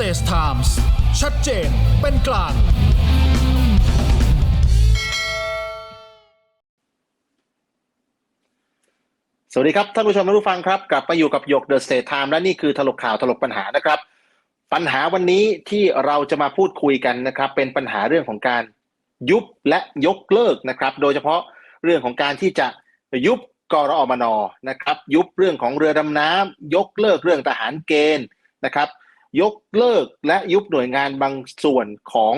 ปัญหา The Stage Times ชัดเจนเป็นกลาง สวัสดีครับ ท่านผู้ชมและผู้ฟังครับ กลับมาอยู่กับหยกเดอะสเตทไทม์และนี่คือถลกข่าวถลกปัญหานะครับ ปัญหาวันนี้ที่เราจะมาพูดคุยกันนะครับ เป็นปัญหาเรื่องของการยุบและยกเลิกนะครับ โดยเฉพาะเรื่องของการที่จะยุบกรอมนนะครับ ยุบเรื่องของเรือดำน้ำยกเลิกเรื่องทหารเกณฑ์นะครับ ยกเลิกและยุบหน่วยงานบางส่วนของ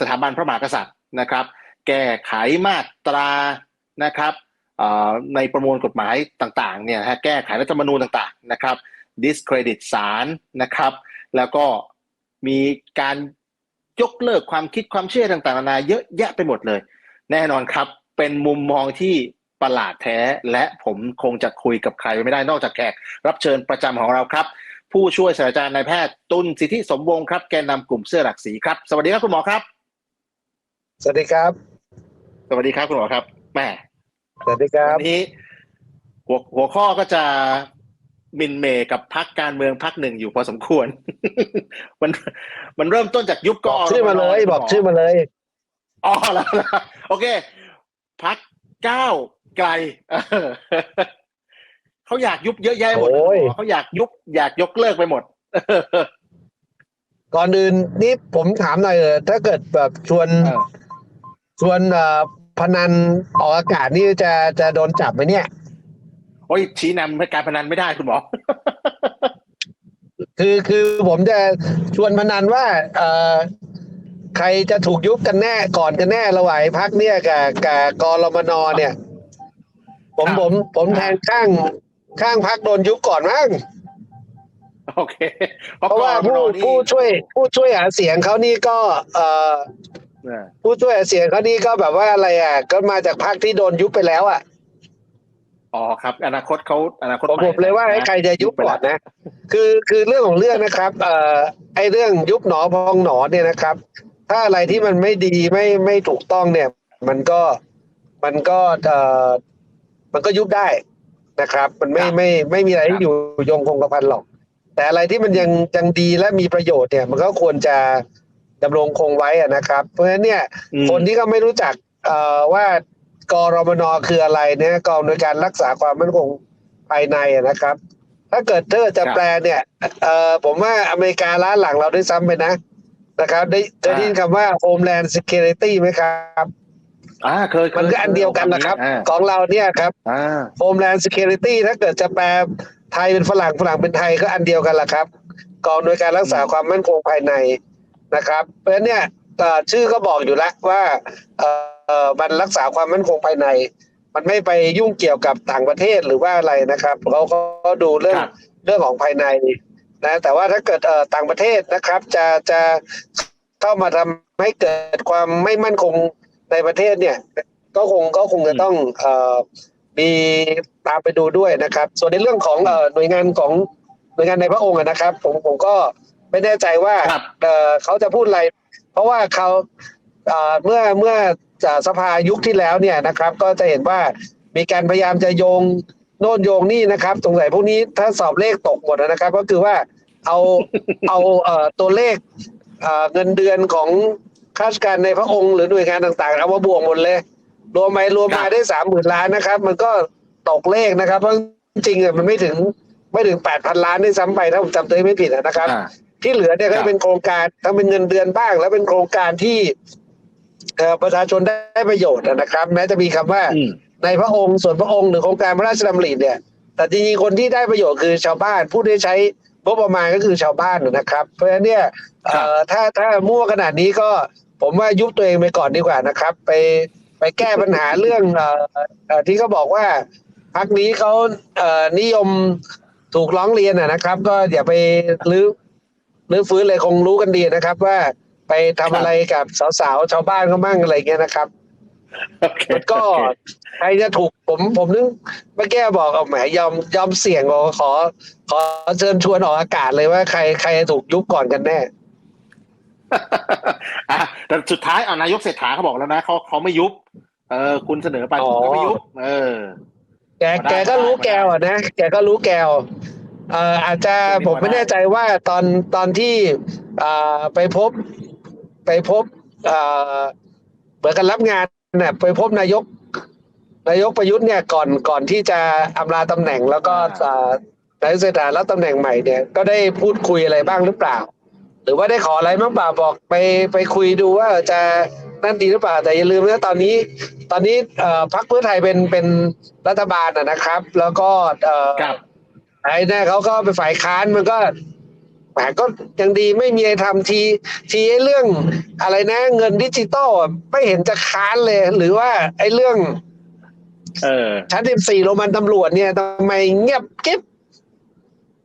สถาบันพระมหากษัตริย์นะครับ แก้ไขมาตรานะครับในประมวลกฎหมายต่างๆเนี่ยฮะแก้ไขรัฐธรรมนูญต่างๆนะครับ discredit ศาลนะครับ แล้วก็มีการยกเลิกความคิดความเชื่อต่างๆนานาเยอะแยะไปหมดเลย แน่นอนครับเป็นมุมมองที่ประหลาดแท้และผมคงจะคุยกับใครไม่ได้นอกจากแขกรับเชิญประจำของเราครับ ผู้ช่วยศาสตราจารย์นายแพทย์ตุลสิทธิสมวงศ์ครับแกนนำกลุ่มเสื้อหลักสีครับ สวัสดีครับคุณหมอครับ สวัสดีครับ สวัสดีครับคุณหมอครับแม่สวัสดีครับวันนี้หัวหัวข้อก็จะหมินเมย์กับพักการเมืองพักหนึ่งอยู่พอสมควร มันมันเริ่มต้นจากยุบบก็อกชื่อมาเลยบอกชื่อมาเลยอ๋อแล้วแล้วโอเค พักก้าวไกล เออเขาอยากยุบเยอะแยะหมดโอ้ย เขาอยากยุบอยากยกเลิกไปหมด ก่อนอื่นนี่ผมถามหน่อยเออถ้าเกิดแบบชวนเออ ชวนเอ่อพนันออกอากาศนี่จะจะโดนจับไหมเนี่ย โอ้ยชี้นำให้การพนันไม่ได้คุณหมอ คือคือผมจะชวนพนันว่าเอ่อใครจะถูกยุบกันแน่ก่อนกันแน่ระหว่างพักเนี่ยกับกับกรมนเนี่ย ผมครับ ผมผมแทนข้าง ข้างพักโดนยุบก่อนมั้งโอเค เพราะว่าผู้กรมนนี่ผู้ช่วยผู้ช่วยหาเสียงเขานี่ก็เอ่อเออผู้ช่วยหาเสียงเขานี่ก็แบบว่าอะไรอะ ก็มาจากพรรคที่โดนยุบไปแล้วอะอ๋อครับ อนาคตเขาอนาคตผมใหผมเลยว่าให้ใครจะยุบก่อนนะ คือคือเรื่องของเรื่องนะครับ เอ่อไอ้เรื่องยุบหนอพองหนอเนี่ยนะครับ ถ้าอะไรที่มันไม่ดีไม่ไม่ถูกต้องเนี่ย มันก็มันก็เอ่อมันก็ยุบได้ นะครับ มันไม่ไม่ไม่มีอะไรที่อยู่ยงคงกระพันหรอก แต่อะไรที่มันยังยังดีและมีประโยชน์เนี่ย มันก็ควรจะดำรงคงไว้อะนะครับ เพราะฉะนั้นเนี่ยอืมคนที่ก็ไม่รู้จักเอ่อว่ากรมนคืออะไรเนี่ยกองโดยการรักษาความมั่นคงภายในอะนะครับ ถ้าเกิดเธอจะแปลเนี่ยเอ่อผมว่าอเมริกาล้าหลังเราด้วยซ้ำไปนะนะครับ ได้ได้ยินคำว่า Homeland Security ไหมครับ อ่าเคยเคยมันก็อันเดียวกันนะครับอ่าของเราเนี่ยครับอ่า Homeland Security ถ้าเกิดจะแปลไทยเป็นฝรั่งฝรั่งเป็นไทยก็อันเดียวกันแหละครับกองโดยการรักษาความมั่นคงภายในนะครับ เพราะฉะนั้นเนี่ยเอ่อชื่อก็บอกอยู่แล้วว่าเอ่อเอ่อมันรักษาความมั่นคงภายใน มันไม่ไปยุ่งเกี่ยวกับต่างประเทศหรือว่าอะไรนะครับเขาก็ดูเรื่องครับเรื่องของภายในนะแต่ว่าถ้าเกิดเอ่อต่างประเทศนะครับ จะจะเข้ามาทำให้เกิดความไม่มั่นคง ในประเทศเนี่ยก็คงก็คงจะต้องเอ่อมีตามไปดูด้วยนะครับ ส่วนในเรื่องของเอ่อหน่วยงานของหน่วยงานในพระองค์อะนะครับ ผมผมก็ไม่แน่ใจว่าครับเอ่อเขาจะพูดอะไร เพราะว่าเขาเอ่อเมื่อเมื่อจากสภายุคที่แล้วเนี่ยนะครับ ก็จะเห็นว่ามีการพยายามจะโยงโน่นโยงนี่นะครับสงสัยพวกนี้ถ้าสอบเลขตกหมดนะครับ ก็คือว่าเอาเอาเอ่อตัวเลขเอ่อเงินเดือนของ ข้าราชการในพระองค์หรือหน่วยงานต่างๆ เอามาบวกหมดเลย รวมไปรวมมาได้สามหมื่นล้านนะครับ มันก็ตกเลขนะครับ เพราะจริงๆอะมันไม่ถึงไม่ถึงแปดพันล้านด้วยซ้ำไปถ้าผมจำตัวเลขไม่ผิดอะนะครับอ่าที่เหลือเนี่ยคก็รับเป็นโครงการทั้งเป็นเงินเดือนบ้าง แล้วเป็นโครงการที่เอ่อประชาชนได้ประโยชน์นะครับ แม้จะมีคำว่าอืมในพระองค์ส่วนพระองค์หรือโครงการพระราชดำริเนี่ย แต่จริงๆคนที่ได้ประโยชน์คือชาวบ้าน ผู้ที่ใช้งบประมาณก็คือชาวบ้านนะครับ เพราะฉะนั้นเนี่ยเอ่อถ้าถ้ามั่วขนาดนี้ก็ ผมว่ายุบตัวเองไปก่อนดีกว่านะครับ ไปไปแก้ปัญหาเรื่องเอ่อเอ่อที่เขาบอกว่าพักนี้เขาเอ่อนิยมถูกร้องเรียนอะนะครับ ก็อย่าไปลื้อลื้อฟื้นเลยคงรู้กันดีนะครับ ว่าไปทำอะไรกับสาวๆชาวบ้านเขามั่งอะไรเงี้ยนะครับโอเคมันก็โอเคใครจะถูกผมผมนึกเมื่อกี้บอกเอาแหมยอมยอมเสี่ยงขอขอขอเชิญชวนออกอากาศเลยว่าใครใครจะถูกยุบก่อนกันแน่ อะแต่สุดท้ายอ่านายกเศรษฐาเขาบอกแล้วนะเขาเขาไม่ยุบ เออ คุณเสนอไปอ๋อคุณก็ไม่ยุบ เออ แกมาได้แกก็รู้มาได้แกวอะนะแกก็รู้แกวเอ่ออาจจะเป็นผมไม่หัวหน้าแน่ใจว่าตอนตอนที่อ่าไปพบ ไปพบอ่าเหมือนกันรับงานเนี่ยไปพบนายก นายกประยุทธ์เนี่ยก่อนก่อนที่จะอำลาตำแหน่งแล้วก็อ่านายกเศรษฐารับตำแหน่งใหม่เนี่ยก็ได้พูดคุยอะไรบ้างหรือเปล่า หรือว่าได้ขออะไรบ้างเปล่าบอกไปไปคุยดูว่าจะนั่นดีหรือเปล่าแต่อย่าลืมนะตอนนี้ ตอนนี้เอ่อพรรคเพื่อไทยเป็นเป็นรัฐบาลนะนะครับ แล้วก็เอ่อครับไอ้เนี่ยเขาก็เป็นฝ่ายค้านมันก็แหมก็ยังดีไม่มีอะไรทำทีทีไอ้เรื่องอะไรนะ เงินดิจิตอลอะไม่เห็นจะค้านเลย หรือว่าไอ้เรื่อง เออชั้นสิบสี่โรงพยาบาลตำรวจเนี่ยทำไมเงียบกิ๊บ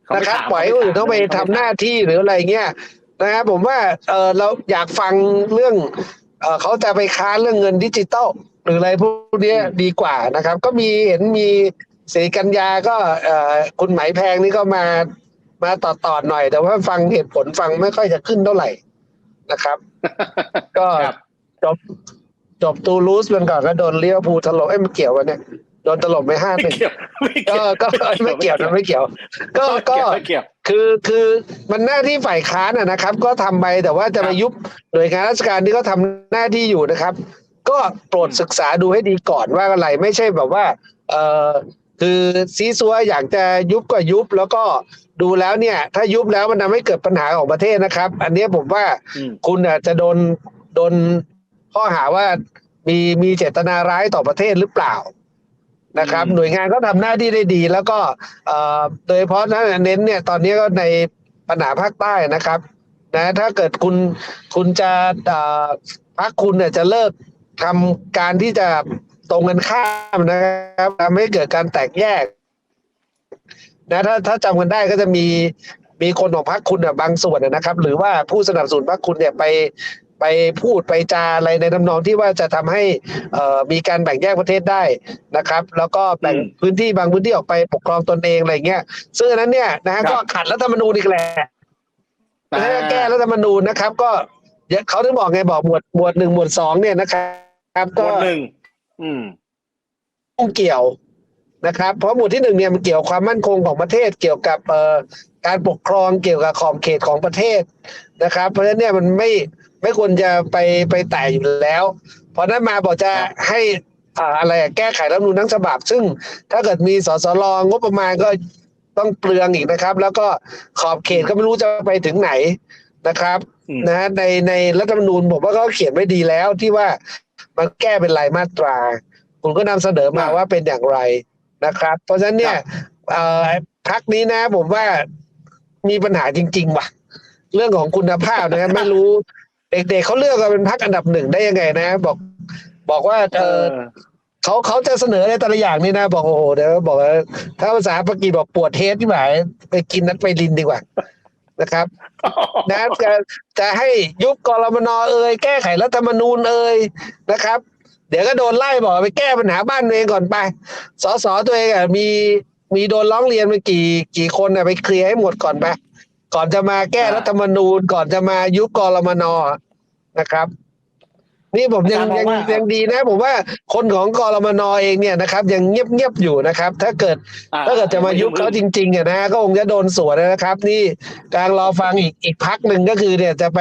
เขาไม่นะครับถามปล่อยให้คนอื่นต้องไปทำหน้าที่หรืออะไรเงี้ย นะครับผมว่าเออเราอยากฟังเรื่องเออเขาจะไปค้านเรื่องเงินดิจิตอลหรืออะไรพวกเนี้ยดีกว่านะครับ ก็มีเห็นมีเสรีกัญญาก็เออคุณไหมแพงนี่ก็มามาต่อต่อหน่อย แต่ว่าฟังเหตุผลฟังไม่ค่อยจะขึ้นเท่าไหร่นะครับ ก็ครับจบจบตูลูสมันก่อนก็โดนเลี้ยวภูลถล่มเอ้ยมันเกี่ยวกันเนี่ย โดนถล่มไปห้าหไม่นึ่งเกี่ยวไม่เกี่ก็ยวก็ไม่เกี่ยวนะไม่เกี่ยว ก็ก็ไม่เกี่ยวคือคือมันหน้าที่ฝ่ายค้านอะนะครับ ก็ทำไปแต่ว่าจะไปยุบหน่วยงานราชการที่เขาทำหน้าที่อยู่นะครับ ก็โปรดศึกษาดูให้ดีก่อนว่าอะไรไม่ใช่แบบว่า เออคือซีซัวอยากจะยุบก็ยุบแล้วก็ดูแล้วเนี่ย ถ้ายุบแล้วมันทำให้เกิดปัญหาของประเทศนะครับ อันเนี้ยผมว่าอืมคุณอาจจะโดนโดนข้อหาว่ามีมีเจตนาร้ายต่อประเทศหรือเปล่า นะครับอืมหน่วยงานก็ทำหน้าที่ได้ดี แล้วก็เอ่อโดยเฉพาะนั้นเน้นเนี่ยตอนนี้ก็ในปัญหาภาคใต้นะครับนะถ้าเกิดคุณคุณจะเอ่อพักคุณเนี่ยจะเลิกทำการที่จะตรงกันข้ามนะครับทำให้เกิดการแตกแยกนะถ้าถ้าจำกันได้ก็จะมีมีคนของพรรคคุณเนี่ยบางส่วนนะครับ หรือว่าผู้สนับสนุนพรรคคุณเนี่ยไป ไปพูดไปจาอะไรในทำนองที่ว่าจะทำให้เอ่อมีการแบ่งแยกประเทศได้นะครับ แล้วก็แบ่งอืมพื้นที่บางพื้นที่ออกไปปกครองตนเองอะไรเงี้ยซึ่งอันนั้นเนี่ยนะฮะครับก็ขัดรัฐธรรมนูญอีกแหละถ้าแก้รัฐธรรมนูญนะครับ ก็เขาถึงบอกไงบอกหมวดหมวดหนึ่งหมวดสองเนี่ยนะครับหมก็วดหนึ่งอืมต้องเกี่ยวนะครับ เพราะหมวดที่หนึ่งเนี่ยมันเกี่ยวความมั่นคงของประเทศเกี่ยวกับเอ่อการปกครองเกี่ยวกับขอบเขตของประเทศนะครับ เพราะฉะนั้นเนี่ยมันไม่ ไม่ควรจะไปไปแตะอยู่แล้วเพราะนั้นมาบอกจะครับให้อ่าอะไรอะแก้ไขรัฐธรรมนูญทั้งฉบับ ซึ่งถ้าเกิดมีสสรงบประมาณก็ต้องเปลืองอีกนะครับ แล้วก็ขอบเขตก็ไม่รู้จะไปถึงไหนนะครับอืมนะฮะในในรัฐธรรมนูญผมว่าเขาเขียนไว้ดีแล้วที่ว่ามันแก้เป็นรายมาตรา คุณก็นำเสนอมาครับว่าเป็นอย่างไรนะครับ เพราะฉะนั้นเนี่ยครับเอ่อพักนี้นะผมว่ามีปัญหาจริง ๆ ว่ะ เรื่องของคุณภาพนะไม่รู้ เด็กๆเขาเลือกกันเป็นพักอันดับหนึ่งได้ยังไงนะ บอก บอกว่าเอเอออเขาเขาจะเสนอในแต่ละอย่างนี่นะ บอกโอ้โหเดี๋ยวบอกว่าถ้าภาษาปากีบอกปวดเทสที่หมายไปกินนัดไปลินดีกว่านะครับนะจะจะให้ยุบกรมนเอ่ยแก้ไขรัฐธรรมนูญเอ่ยนะครับ เดี๋ยวก็โดนไล่บอกไปแก้ปัญหาบ้านตัวเองก่อนไปสสตัวเองอะมีมีโดนร้องเรียนไปกี่กี่คนอะไปเคลียร์ให้หมดก่อนไป ก่อนจะมาแก้อ่ารัฐธรรมนูญ ก่อนจะมายุบกรมนนะครับ นี่ผมยังอาจารย์มยัองงว่ายังดีนะ ผมว่าคนของกรมนเองเนี่ยนะครับ ยังเงียบเงียบๆอยู่นะครับ ถ้าเกิดอ่ถ้าเกิดจะมายุบเขาจริงๆอะนะก็คงจะโดนสวนนะครับ นี่กลางรอฟังอีกอีกพักหนึ่งก็คือ เนี่ยจะไป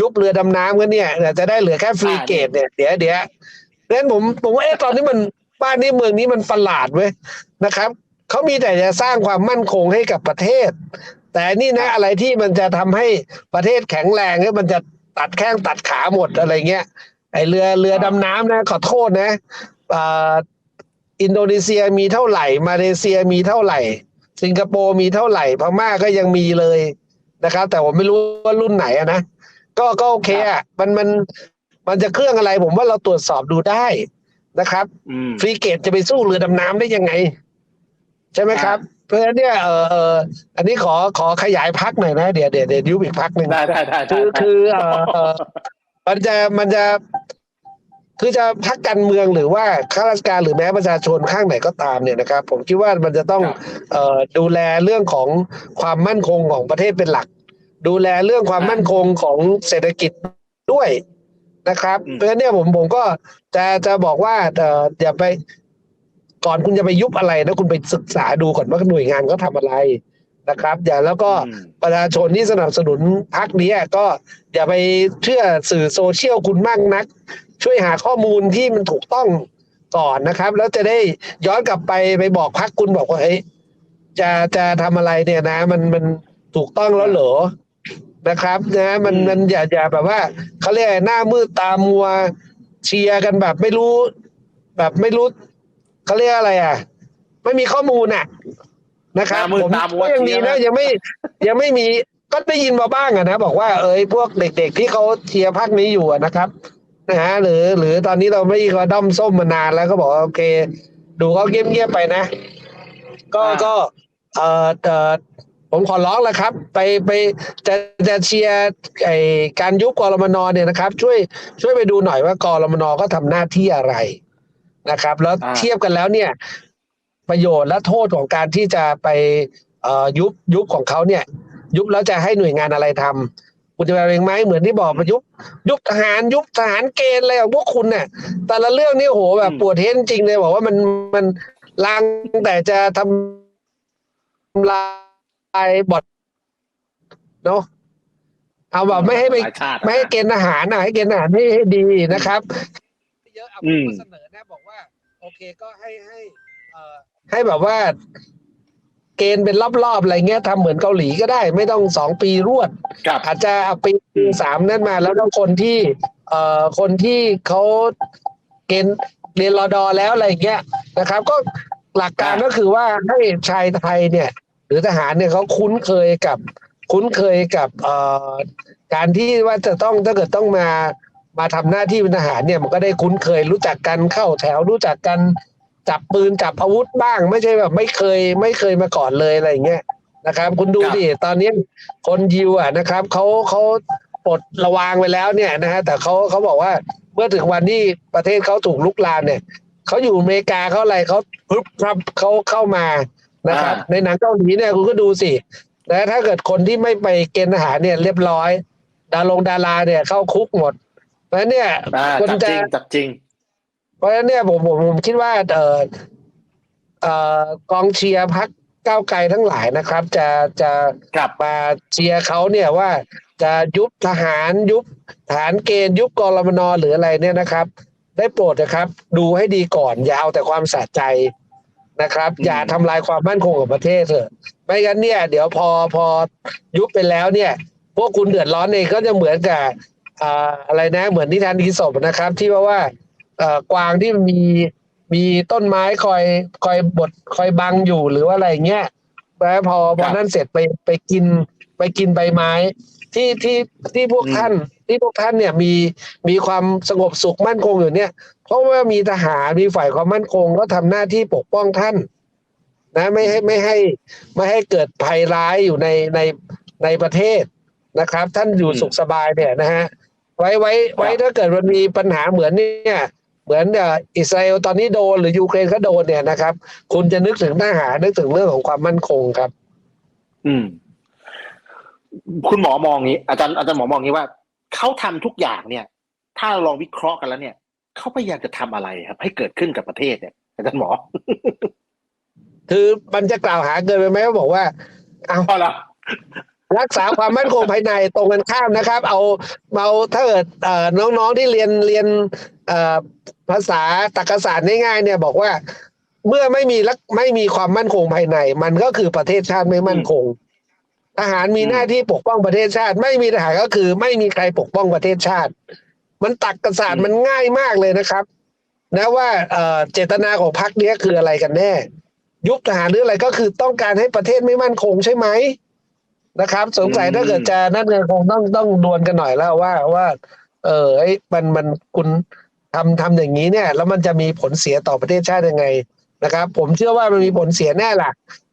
ยุบเรือดำน้ำกันเนี่ยเดี๋ยวจะได้เหลือแค่ฟรีเกตเนี่ยเดี๋ยวเดี๋ยวดังนั้นผมผมว่าเอ๊ะตอนนี้มันบ้านนี้เมืองนี้มันประหลาดเว้ยนะครับเขามีแต่จะสร้างความมั่นคงให้กับประเทศ แต่นี่นะอะไรที่มันจะทำให้ประเทศแข็งแรงเนี่ยมันจะตัดแข้งตัดขาหมดอะไรเงี้ยไอเรือเรือดำน้ำนะ ขอโทษนะอ่าอินโดนีเซียมีเท่าไหร่ มาเลเซียมีเท่าไหร่ สิงคโปร์มีเท่าไหร่พม่าก็ยังมีเลยนะครับ แต่ผมไม่รู้ว่ารุ่นไหนอะนะก็ก็โอเคอะมันมันมันจะเครื่องอะไรผมว่าเราตรวจสอบดูได้นะครับอืมฟรีเกตจะไปสู้เรือดำน้ำได้ยังไง ใช่ไหมครับ เพราะฉะนั้นเนี่ยเออเอออันนี้ขอขอขยายพักหน่อยนะเดี๋ยวเดี๋ยวเดี๋ยวยุบอีกพักหนึ่งได้ได้ได้ได้คือคือเอ่อเอ่อมันจะมันจะคือจะพักการเมืองหรือว่าข้าราชการหรือแม้ประชาชนข้างไหนก็ตามเนี่ยนะครับ ผมคิดว่ามันจะต้องครับเอ่อดูแลเรื่องของความมั่นคงของประเทศเป็นหลัก ดูแลเรื่องความมั่นคงของเศรษฐกิจด้วยนะครับอืมเพราะฉะนั้นเนี่ยผมผมก็จะจะบอกว่าเอ่ออย่าไป ก่อนคุณจะไปยุบอะไรนะคุณไปศึกษาดูก่อนว่าหน่วยงานเขาทำอะไรนะครับ อย่าแล้วก็อืมประชาชนที่สนับสนุนพรรคนี้ก็อย่าไปเชื่อสื่อโซเชียลคุณมากนัก ช่วยหาข้อมูลที่มันถูกต้องก่อนนะครับ แล้วจะได้ย้อนกลับไปไปบอกพรรคคุณบอกว่าเฮ้ยจะจะทำอะไรเนี่ยนะ มันมันถูกต้องแล้วเหรอนะครับนะมันอืมมันอย่าอย่าแบบว่าเขาเรียกอะไรหน้ามืดตามัวเชียร์กันแบบไม่รู้ แบบไม่รู้ เขาเรียกอะไรอะ ไม่มีข้อมูลอะ นะครับหน้ามืดผมตามัวก็ยังดีเชียร์นะนะ ยังไม่ยังไม่มีก็ได้ยินมาบ้างอะนะ บอกว่าเอ้ยพวกเด็กๆที่เขาเชียร์พรรคนี้อยู่อะนะครับนะฮะหรือหรือตอนนี้เราไม่ก็ด้อมส้มมานานแล้วก็บอกว่าโอเค ดูเขาเงียบๆไปนะ ก็อ่า ก็เอ่อเอ่อผมขอร้องแล้วครับ ไปไปจะจะเชียร์ไอการยุบกรมนเนี่ยนะครับ ช่วยช่วยไปดูหน่อยว่ากรมนก็ทำหน้าที่อะไร นะครับ แล้วอ่าเทียบกันแล้วเนี่ย ประโยชน์และโทษของการที่จะไปเอ่อยุบยุบของเขาเนี่ย ยุบแล้วจะให้หน่วยงานอะไรทำคุณจะแบบเองไหมเหมือนที่บอกมายุบยุบทหารยุบทหารเกณฑ์อะไรของพวกคุณเนี่ยแต่ละเรื่องนี่โอ้โหแบบอืมปวดเท้นจริงเลยบอกว่ามันมันลางแต่จะทำลายบอดเนาะเอาแบบไม่ให้ไปหลายชาติไม่ให้เกณฑ์อาหารนะให้เกณฑ์อาหารให้ให้ดีนะครับ เยอะเอาอืผมมก็เสนอนะบ อกว่าโอเคก็ให้ให้เอ่อให้แบบว่า เกณฑ์เป็นรอบๆอะไรเงี้ยทำเหมือนเกาหลีก็ได้ ไม่ต้องสองปีรวดครับอาจจะเอาปีสามนั่นมาแล้วก็คนที่ เอ่อคนที่เขาเกณฑ์เรียนรอดอแล้วอะไรเงี้ยนะครับ ก็หลักการอ่าก็คือว่าให้ชายไทยเนี่ย หรือทหารเนี่ยเขาคุ้นเคยกับ คุ้นเคยกับเอ่อการที่ว่าจะต้องถ้าเกิดต้องมา มาทำหน้าที่เป็นทหารเนี่ยมันก็ได้คุ้นเคยรู้จักกันเข้าแถวรู้จักกันจับปืนจับอาวุธบ้าง ไม่ใช่แบบไม่เคยไม่เคยมาก่อนเลยอะไรอย่างเงี้ยนะครับ คุณดูครับดิตอนนี้คนยิวอะนะครับเขาเขาปลดระวางไปแล้วเนี่ยนะฮะแต่เขาเขาบอกว่าเมื่อถึงวันที่ประเทศเขาถูกลุกลามเนี่ยเขาอยู่อเมริกาเขาอะไรเขาพึบครับเขาเข้ามานะครับอ่าในหนังเกาหลีเนี่ยคุณก็ดูสินะถ้าเกิดคนที่ไม่ไปเกณฑ์ทหารเนี่ยเรียบร้อย ดารงดาราเนี่ยเข้าคุกหมดเพ ราะฉะนั้นเนี่ยอ่าคนจับจจะริงจับจริง เพราะฉะนั้นเนี่ยผมผมผมคิดว่าเออเอ่อกองเชียร์พักก้าวไกลทั้งหลายนะครับ จะจะครับมาเชียร์เขาเนี่ยว่าจะยุบทหารยุบฐานเกณฑ์ยุบกรมนหรืออะไรเนี่ยนะครับ ได้โปรดนะครับ ดูให้ดีก่อน อย่าเอาแต่ความสะใจนะครับอืมอย่าทำลายความมั่นคงของประเทศเถอะไม่งั้นเนี่ย เดี๋ยวพอพอยุบไปแล้วเนี่ย พวกคุณเดือดร้อนเองก็จะเหมือนกับ อ่าอะไรนะเหมือนนิทานอีสปนะครับ ที่ว่าว่าเอ่อกวางที่มีมีต้นไม้คอยคอยบดคอยบังอยู่หรือว่าอะไรเงี้ยแล้วพอพครัอบนั้นเสร็จไปไปกินไปกินใบไม้ ที่ที่ที่พวกอืมท่าน ที่พวกท่านเนี่ยมีมีความสงบสุขมั่นคงอยู่เนี่ย เพราะว่ามีทหารมีฝ่ายความมั่นคงก็ทำหน้าที่ปกป้องท่าน นะไม่ให้ไม่ให้ไม่ให้เกิดภัยร้ายอยู่ในในในประเทศนะครับ ท่านอยู่อืมสุขสบายเนี่ยนะฮะ ไว้ไว้ ไว้ครับถ้าเกิดมันมีปัญหาเหมือนเนี่ย เหมือนเอ่ออิสราเอลตอนนี้โดนหรือยูเครนเขาโดนเนี่ยนะครับ คุณจะนึกถึงทหารนึกถึงเรื่องของความมั่นคงครับ อืม คุณหมอมองงี้ อาจารย์อาจารย์หมอมองงี้ว่าเขาทำทุกอย่างเนี่ย ถ้าเราลองวิเคราะห์กันแล้วเนี่ยเขาพยายามจะทำอะไรครับ ให้เกิดขึ้นกับประเทศเนี่ยอาจารย์หมอ คือมันจะกล่าวหาเกินไปไหมว่าบอกว่า เอาพอละ รักษาความมั่นคงภายในตรงกันข้ามนะครับ เอาเอาถ้าเกิดเอ่อน้องๆที่เรียนเรียนเอ่อภาษาตรรกศาสตร์ง่ายๆเนี่ยบอกว่า เมื่อไม่มีรักไม่มีความมั่นคงภายใน มันก็คือประเทศชาติไม่มั่นคงทหารมีหน้าที่ปกป้องประเทศชาติ ไม่มีทหารก็คือ ไม่มีใครปกป้องประเทศชาติ มันตักกศาสตร์มันง่ายมากเลยนะครับ นะว่าเอ่อเจตนาของพรรคเนี้ยคืออะไรกันแน่ ยุบทหารหรืออะไรก็คือต้องการให้ประเทศไม่มั่นคงใช่ไหม นะครับ สงสัยอืมถ้าเกิดจะนั่นเงินคงต้องต้องดวลกันหน่อยแล้วว่าว่า เออไอ้มันมันคุณทำทำอย่างนี้เนี่ย แล้วมันจะมีผลเสียต่อประเทศชาติยังไงนะครับ ผมเชื่อว่ามันมีผลเสียแน่ล่ะ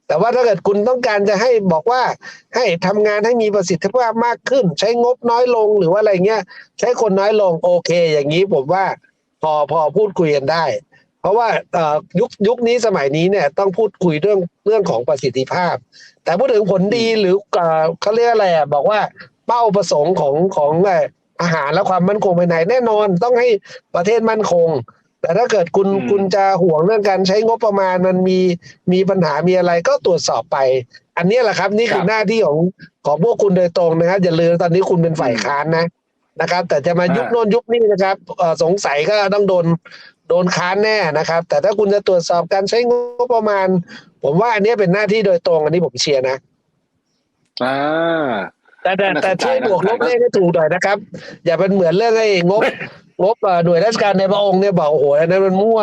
แต่ว่าถ้าเกิดคุณต้องการจะให้บอกว่าให้ทำงานให้มีประสิทธิภาพมากขึ้น ใช้งบน้อยลงหรือว่าอะไรเงี้ย ใช้คนน้อยลงโอเค อย่างนี้ผมว่าพอพอพูดคุยกันได้ เพราะว่าเอ่อยุคยุคนี้สมัยนี้เนี่ยต้องพูดคุยเรื่องเรื่องของประสิทธิภาพ แต่พูดถึงผลดีหรือเอ่อเขาเรียกอะไรอะบอกว่าเป้าประสงค์ของของเอ่ออาหารและความมั่นคงภายในแน่นอนต้องให้ประเทศมั่นคง แต่ถ้าเกิดคุณอืมคุณจะห่วงเรื่องการใช้งบประมาณมันมีมีปัญหามีอะไรก็ตรวจสอบไป อันนี้แหละครับ นี่คืคอรับหน้าที่ของของพวกคุณโดยตรงนะครับอย่าลืมตอนนี้คุณเป็นฝ่ายค้านนะนะครับ แต่จะมายุบอ่าโน่นยุบนี่นะครับเอ่อสงสัยก็ต้องโดน โดนค้านแน่นะครับ แต่ถ้าคุณจะตรวจสอบการใช้งบประมาณ ผมว่าอันนี้เป็นหน้าที่โดยตรง อันนี้ผมเชียร์นะอ่าแต่แต่น่าสนใจแต่ช่วยบวกลบน่าสนใจเลขให้ถูกหน่อยนะครับ อย่าเป็นเหมือนเรื่องไอ้งบงบเอ่อหน่วยราชการในพระองค์เนี่ยบอกโอ้โหอันนั้นมันมั่ว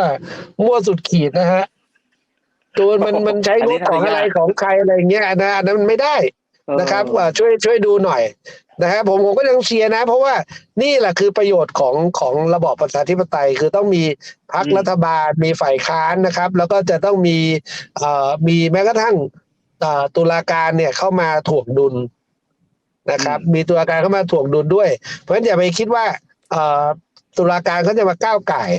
มั่วสุดขีดนะฮะตัวมันมันใช้งบของอะไรของใครอะไรเงี้ยนะอันนั้นมันไม่ได้นะครับเออเอ่อช่วยช่วยดูหน่อย นะครับผมผมก็ยังเชียร์นะ เพราะว่านี่แหละคือประโยชน์ของของระบอบประชาธิปไตย คือต้องมีพรรคอืมรัฐบาลมีฝ่ายค้านนะครับ แล้วก็จะต้องมีเอ่อมีแม้กระทั่งเอ่อตุลาการเนี่ยเข้ามาถ่วงดุลนะครับ มีตุลาการเข้ามาถ่วงดุลด้วย เพราะฉะนั้นอย่าไปคิดว่าเอ่อตุลาการเขาจะมาก้าวไก่าย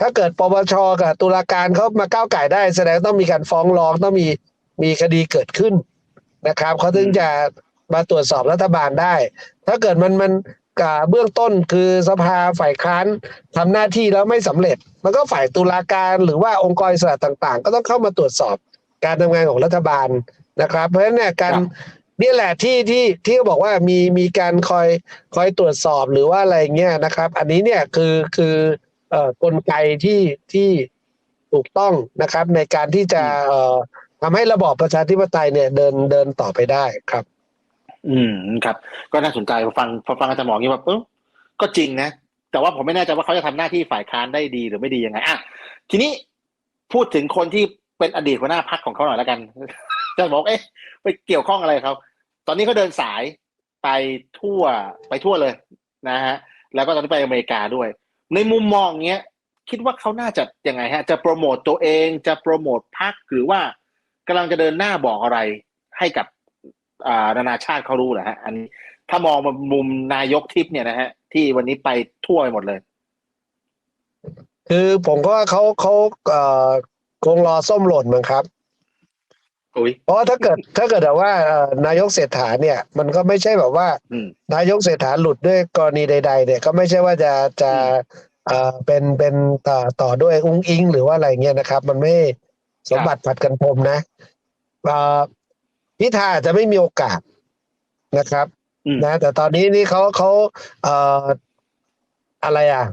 ถ้าเกิดปปชกับตุลาการเขามาก้าวไก่ายได้ แสดงต้องมีการฟ้องร้องต้องมีมีคดีเกิดขึ้นนะครับเขาถึงจะ มาตรวจสอบรัฐบาลได้ ถ้าเกิดมันมันอ่าเบื้องต้นคือสภาฝ่ายค้านทำหน้าที่แล้วไม่สำเร็จ มันก็ฝ่ายตุลาการหรือว่าองค์กรอิสระต่างๆ ก็ต้องเข้ามาตรวจสอบการทำงานของรัฐบาลนะครับ เพราะฉะนั้นเนี่ยการครับนี่แหละที่ที่ที่เขาบอกว่ามีมีการคอยคอยตรวจสอบหรือว่าอะไรเงี้ยนะครับ อันนี้เนี่ยคือคือเอ่อกลไกที่ที่ถูกต้องนะครับ ในการที่จะเอ่อทำให้ระบอบประชาธิปไตยเนี่ยเดินเดินต่อไปได้ครับ อืมครับ ก็น่าสนใจพอฟังพอฟังอาจารย์หมออย่างนี้ว่าเออก็จริงนะ แต่ว่าผมไม่แน่ใจว่าเขาจะทำหน้าที่ฝ่ายค้านได้ดีหรือไม่ดียังไงอะทีนี้พูดถึงคนที่เป็นอดีตหัวหน้าพักของเขาหน่อยแล้วกันอาจารย์บอกเอ๊ะไปเกี่ยวข้องอะไรเขาตอนนี้เขาเดินสายไปทั่วไปทั่วเลยนะฮะ แล้วก็ตอนนี้ไปอเมริกาด้วย ในมุมมองเนี้ย คิดว่าเขาน่าจะยังไงฮะ จะโปรโมตตัวเองจะโปรโมทพักหรือว่ากำลังจะเดินหน้าบอกอะไรให้กับ นานาชาติเขารู้เหรอฮะ อันนี้ถ้ามองมามุมนายกทิพย์เนี่ยนะฮะ ที่วันนี้ไปทั่วไปหมดเลย คือผมก็ว่าเขาเขาเอ่อคงรอส้มหล่นมั้งครับอุ้ยเพราะว่าถ้าเกิดถ้าเกิดแบบว่าเอ่อนายกเศรษฐาเนี่ย มันก็ไม่ใช่แบบว่าอืมนายกเศรษฐาหลุดด้วยกรณีใด ๆ เนี่ยก็ไม่ใช่ว่าจะจะอืมเอ่อเป็นเป็นต่อต่อด้วยอุ้งอิงหรือว่าอะไรเงี้ยนะครับ มันไม่สมบัติผัดกันพรมนะเอ่อ พิธาอาจจะไม่มีโอกาสนะครับอืมนะแต่ตอนนี้นี่เขาเขาเอ่ออะไรอะ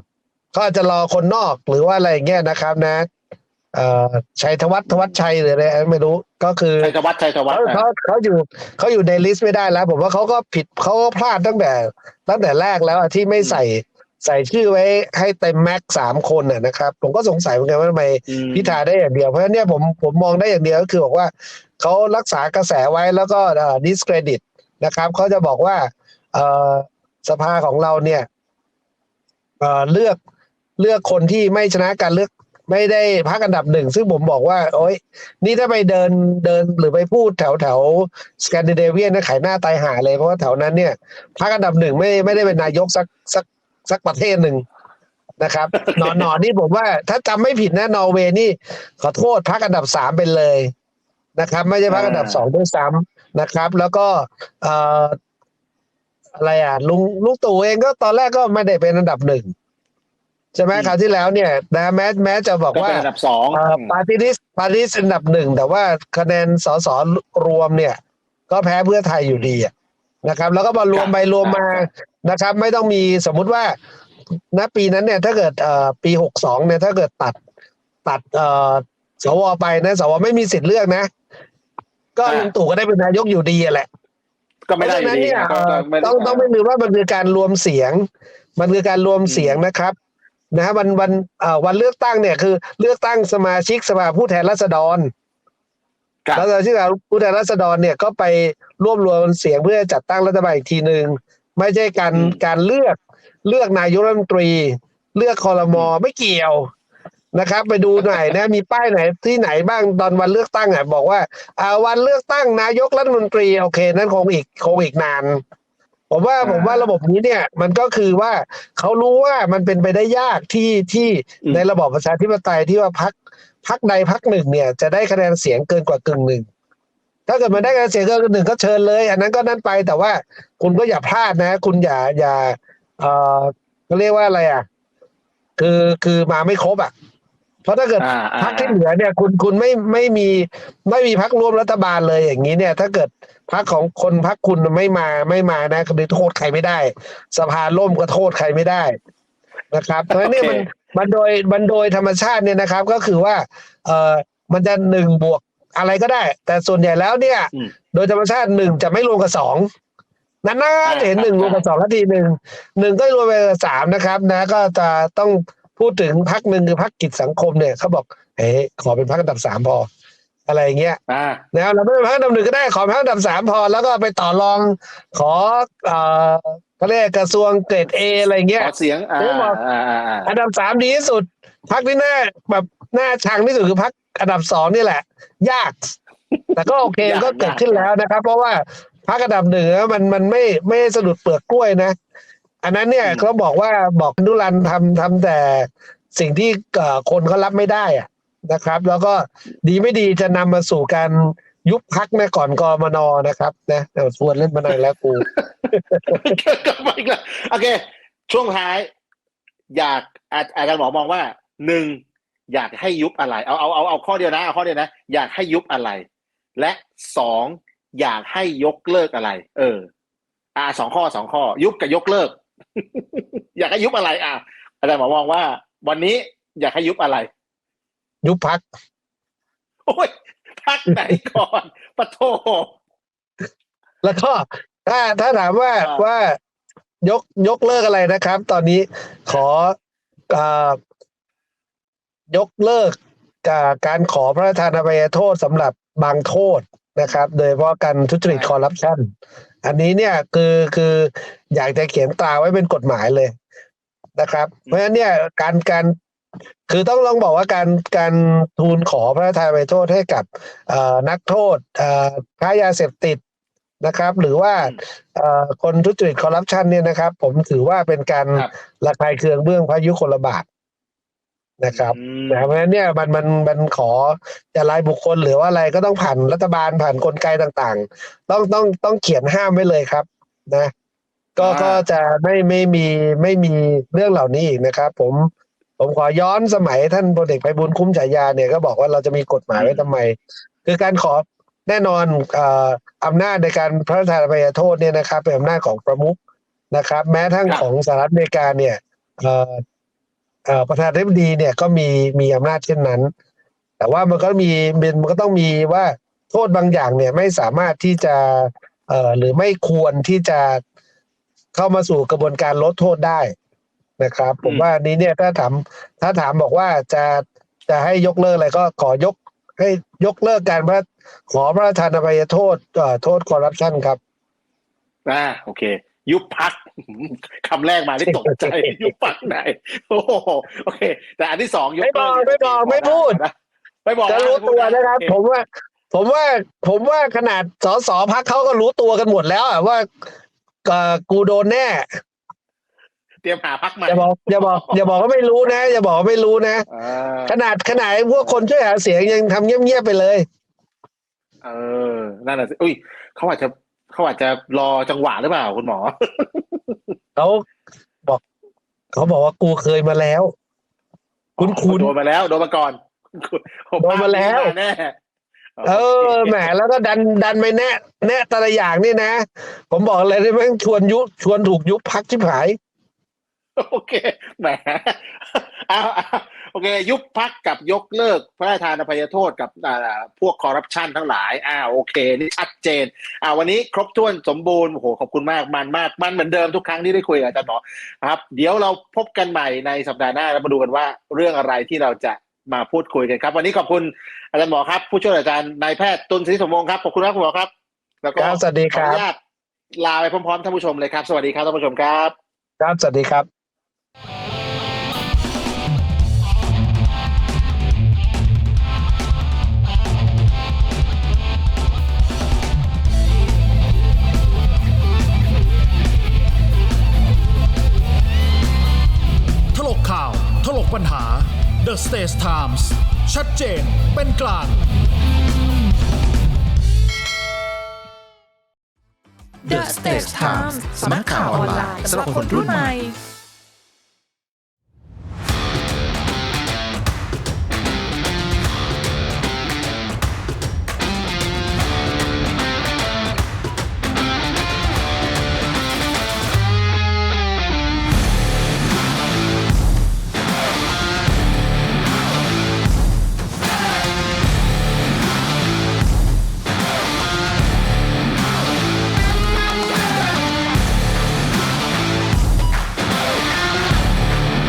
เขาอาจจะรอคนนอกหรือว่าอะไรเงี้ยนะครับ นะ เอ่อชัยธวัฒน์ธวัชชัยหรืออะไรไม่รู้ ก็คือชัยธวัฒน์ชัยธวัฒเขาน์เขานะเขาอยู่เขาอยู่ในลิสต์ไม่ได้แล้ว ผมว่าเขาก็ผิดเขาก็พลาดตั้งแต่ ตั้งแต่แรกแล้วอะที่ไม่ใส่ใส่ชื่อไว้ให้เต็มแม็กซ์สามคนน่ะนะครับ ผมก็สงสัยเหมือนกันว่าทำไมอืมพิธาได้อย่างเดียวเพราะฉะนั้นเนี่ยผมผมมองได้อย่างเดียวก็คือบอกว่า เขารักษากระแสไว้แล้วก็ดิสเครดิตนะครับเขาจะบอกว่าสภาของเราเนี่ยเเลือกเลือกคนที่ไม่ชนะการเลือกไม่ได้พักอันดับหนึ่ง ซึ่งผมบอกว่า โอ๊ยนี่ถ้าไปเดินเดินหรือไปพูดแถวแถวสแกนดิเนเวียนนะขายหน้าตายหาเลย เพราะว่าแถวนั้นเนี่ยพักอันดับหนึ่งไม่ไม่ได้เป็นนายกสักสักสักประเทศหนึ่งนะครับหนอนหนอนนี่ผมว่า ถ้าจำไม่ผิดนะนอร์เวย์นี่ขอโทษพักอันดับสามไปเลย นะครับ ไม่ใช่พักอันดับสองด้วยซ้ำนะครับ แล้วก็เอ่ออะไรอะลุงลุงตู่เองก็ตอนแรกก็ไม่ได้เป็นอันดับหนึ่งใช่ไหมอืมคราวที่แล้วเนี่ยนะแม้แม้จะบอกก็ว่าเป็นอันดับสองปาร์ตี้ลิสปาร์ตี้ลิสอันดับหนึ่งแต่ว่าคะแนนสสรวมเนี่ย ก็แพ้เพื่อไทยอยู่ดีอะนะครับ แล้วก็มารวมไปรวมมานะครับ ไม่ต้องมีสมมุติว่าณปีนั้นเนี่ย ถ้าเกิดเอ่อปีหกสองเนี่ย ถ้าเกิดตัดตัดเอ่อ สวไปนะสวไม่มีสิทธิ์เลือกนะ ก็อ่าลุงตู่ก็ได้เป็นนายกอยู่ดีอะแหละก็ไม่ได้อยู่ดีเพราะฉะนั้นนะเนี่ยก็ก็ไม่ได้ต้องต้องไม่ลืมว่ามันคือการรวมเสียง มันคือการรวมเสียงนะครับนะฮะวันวันเอ่อวันเลือกตั้งเนี่ยคือ เลือกตั้งสมาชิกสภาผู้แทนราษฎรครับแล้วสมาชิกสภาผู้แทนราษฎรเนี่ยก็ไปรวบรวมเสียงเพื่อจัดตั้งรัฐบาลอีกทีหนึ่งไม่ใช่การอืมการเลือกเลือกนายกรัฐมนตรี เลือกคอรมอไม่เกี่ยว นะครับ ไปดูหน่อยนะ มีป้ายไหนที่ไหนบ้างตอนวันเลือกตั้งอะบอกว่าอ่าวันเลือกตั้งนายกรัฐมนตรีโอเค นั้นคงอีกคงอีกนาน ผมว่าอ่าผมว่าระบบนี้เนี่ย มันก็คือว่าเขารู้ว่ามันเป็นไปได้ยากที่ที่อืมในระบอบประชาธิปไตยที่ว่าพักพักใดพักหนึ่งเนี่ย จะได้คะแนนเสียงเกินกว่ากึ่งหนึ่งถ้าเกิดมันได้คะแนนเสียงเกินกึ่งหนึ่งก็เชิญเลย อันนั้นก็นั่นไปแต่ว่าคุณก็อย่าพลาดนะ คุณอย่าอย่าเออเขาเรียกว่าอะไรอะ คือคือมาไม่ครบอะ เพราะถ้าเกิดอ่าอ่าพักที่เหลือเนี่ย คุณคุณไม่ไม่มีไม่มีพักร่วมรัฐบาลเลยอย่างนี้เนี่ย ถ้าเกิดพักของคนพักคุณไม่มาไม่มานะคือโทษใครไม่ได้ สภาล่มก็โทษใครไม่ได้นะครับเพราะฉะนั้นเนี่ยมันมันโดยมันโดยธรรมชาติเนี่ยนะครับ ก็คือว่า เออมันจะหนึ่งบวกอะไรก็ได้ แต่ส่วนใหญ่แล้วเนี่ยอืมโดยธรรมชาติหนึ่งจะไม่รวมกับสองนานๆจะเห็นหนึ่งรวมกับสองนาทีหนึ่งหนึ่งก็รวมไปกับสามนะครับ นะ ก็จะต้อง พูดถึงพักหนึ่งคือพักกิจสังคมเนี่ยเขาบอกเฮ้ยขอเป็นพักอันดับสามพอ อะไรอย่างเงี้ยอ่านะเราไม่เป็นพักอันดับหนึ่งก็ได้ขอเป็นพักอันดับสามพอ แล้วก็ไปต่อรองขอเอ่อเขาเรียกกระทรวงเกรดเออะไรเงี้ยขอเสียงอ่าผมบอกอ่าอ่าอ่าอันดับสามดีที่สุดพักที่น่าแบบน่าชังที่สุดคือพักอันดับสองนี่แหละ ยาก แต่ก็โอเคยากก็เกิดยากขึ้นแล้วนะครับ เพราะว่าพักอันดับหนึ่งอะมันมันไม่ไม่สะดุดเปลือกกล้วยนะ อันนั้นเนี่ยเขาบอกว่าบอกนุรันทำทำแต่สิ่งที่เอ่อคนเขารับไม่ได้อะนะครับ แล้วก็ดีไม่ดีจะนำมาสู่การยุบพักนะก่อนกมนนะครับ นะเดี๋ยวชวนเล่นมานานแล้วกูกลับมาอีกแล้วโอเค ช่วงท้าย อยากอาอาจารย์หมอมองว่าหนึ่งอยากให้ยุบอะไร เอาเอาเอาเอาข้อเดียวนะเอาข้อเดียวนะ อยากให้ยุบอะไร และสองอยากให้ยกเลิกอะไร เออ อ่าสองข้อสองข้อ ยุบกับยกเลิก อยากให้ยุบอะไรอะอาจารย์หมอมองว่า วันนี้อยากให้ยุบอะไร ยุบพักโอ้ยพักไหนก่อนปะโทแล้วก็ถ้าถ้าถามว่าอ่าว่ายกยกเลิกอะไรนะครับ ตอนนี้ขอเอ่อยกเลิกการการขอพระราชทานอภัยโทษสำหรับบางโทษนะครับ โดยเฉพาะการทุจริตคอร์รัปชัน อันนี้เนี่ยคือคืออยากจะเขียนตราไว้เป็นกฎหมายเลยนะครับ เพราะฉะนั้นเนี่ยการการคือต้องลองบอกว่าการการทูลขอพระราชทานอภัยโทษให้กับเอ่อนักโทษเอ่อค้ายาเสพติดนะครับ หรือว่าอืมเอ่อคนทุจริตคอร์รัปชันเนี่ยนะครับ ผมถือว่าเป็นการครับระคายเคืองเบื้องพระยุคลบาท นะครับอืมนะเพราะฉะนั้นเนี่ยมันมันมันขอจะรายบุคคลหรือว่าอะไรก็ต้องผ่านรัฐบาลผ่านกลไกต่างๆ ต้องต้องต้องเขียนห้ามไว้เลยครับ นะ ก็อ่าก็จะไม่ไม่มีไม่มีเรื่องเหล่านี้อีกนะครับ ผมผมขอย้อนสมัยท่านพลเอกไพบุญคุ้มฉายาเนี่ยก็บอกว่าเราจะมีกฎหมายไว้ทำไม คือการขอแน่นอนเอ่ออำนาจในการพระราชทานอภัยโทษเนี่ยนะครับ เป็นอำนาจของประมุขนะครับ แม้ทั้งครับของสหรัฐอเมริกาเนี่ยเอ่อเอ่อ ประธานาธิบดีเนี่ยก็มีมีอำนาจเช่นนั้น แต่ว่ามันก็มีมันก็ต้องมีว่าโทษบางอย่างเนี่ยไม่สามารถที่จะเอ่อหรือไม่ควรที่จะเข้ามาสู่กระบวนการลดโทษได้นะครับ ผมอืมว่าอันนี้เนี่ยถ้าถามถ้าถามบอกว่าจะจะให้ยกเลิกอะไรก็ขอยกให้ยกเลิกการพระขอพระราชทานอภัยโทษเอ่อโทษคอร์รัปชันครับอ่าโอเค ยุบพัก คำแรกมาที่ตกใจยุบพักไหนโอ้โหโอเค แต่อันที่สองยกไม่บอกเลิไม่บอกไม่พูดนะไม่บอกจะรู้ตัวนะครับโอเผมว่า ผมว่า ผมว่าขนาดสสพักเขาก็รู้ตัวกันหมดแล้วอะว่าเอ่อกูโดนแน่เตรียมหาพักใหม่อย่าบอกอย่าบอกอย่าบอกว่าไม่รู้นะ อย่าบอกว่าไม่รู้นะอ่าขนาดขนาดไอ้พวกคนช่วยหาเสียงยังทำเงียบๆไปเลย เออนั่นแหละสิอุ้ยเขาอาจจะเขาอาจจะรอจังหวะหรือเปล่าคุณหมอ เขาบอก เขาบอกว่ากูเคยมาแล้ว คุณคุณโดนมาแล้ว โดนมาก่อนผมโดนมาแล้วแน่เออแหมแล้วก็ดันดันไปแน่แน่แต่ละอย่างนี่นะ ผมบอกเลยได้ไหมงชวนยุชวนถูกยุบพักชิบหาย โอเคแหมเอาเอาโอเคยุบพักกับยกเลิกพระราชทานอภัยโทษกับอ่าพวกคอร์รัปชันทั้งหลายอ่าโอเค นี่ชัดเจนอ่าวันนี้ครบถ้วนสมบูรณ์โอ้โหขอบคุณมากมันมากมันเหมือนเดิมทุกครั้งที่ได้คุยกับอาจารย์หมอครับ เดี๋ยวเราพบกันใหม่ในสัปดาห์หน้าแล้วมาดูกันว่าเรื่องอะไรที่เราจะมาพูดคุยกันครับ วันนี้ขอบคุณอาจารย์หมอครับ ผู้ช่วยอาจารย์นายแพทย์ตุลศรีสมวงศ์ครับขอบคุณครับคุณหมอครับ แล้วก็ครับสวัสดีขคออรับนุญาตลาไปพร้อมๆท่านผู้ชมเลยครับ สวัสดีครับท่านผู้ชมครับครับสวัสดีครับ ปัญหา The Stage Times ชัดเจนเป็นกลาง The Stage Times สำนักข่าวออนไลน์สำหรับคนรุ่นใหม่